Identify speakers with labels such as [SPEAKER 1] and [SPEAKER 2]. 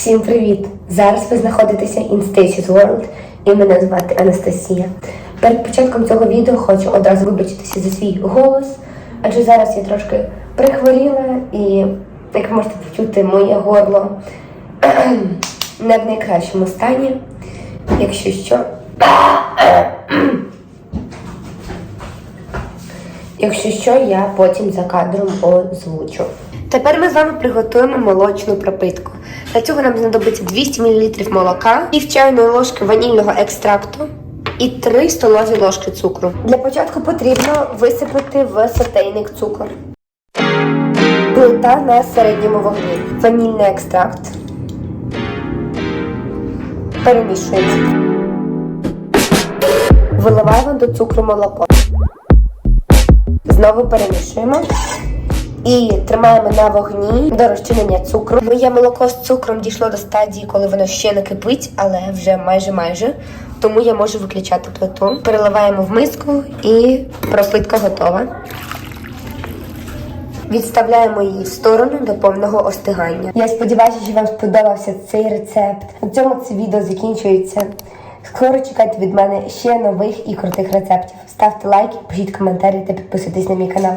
[SPEAKER 1] Всім привіт! Зараз ви знаходитеся in Stacey's World і мене звати Анастасія. Перед початком цього відео хочу одразу вибачитися за свій голос, адже зараз я трошки прихворіла і, як ви можете почути, моє горло не в найкращому стані. Якщо що. Якщо що, я потім за кадром озвучу. Тепер ми з вами приготуємо молочну пропитку. Для цього нам знадобиться 200 мл молока, пів чайної ложки ванільного екстракту і 3 столові ложки цукру. Для початку потрібно висипати в сотейник цукор. Плита на середньому вогні. Ванільний екстракт. Перемішуємо. Виливаємо до цукру молоко. Знову перемішуємо. І тримаємо на вогні до розчинення цукру. Моє молоко з цукром дійшло до стадії, коли воно ще не кипить, але вже майже майже. Тому я можу виключати плиту. Переливаємо в миску і пропитка готова. Відставляємо її в сторону до повного остигання. Я сподіваюся, що вам сподобався цей рецепт. На цьому це відео закінчується. Скоро чекайте від мене ще нових і крутих рецептів. Ставте лайки, пишіть коментарі та підписуйтесь на мій канал.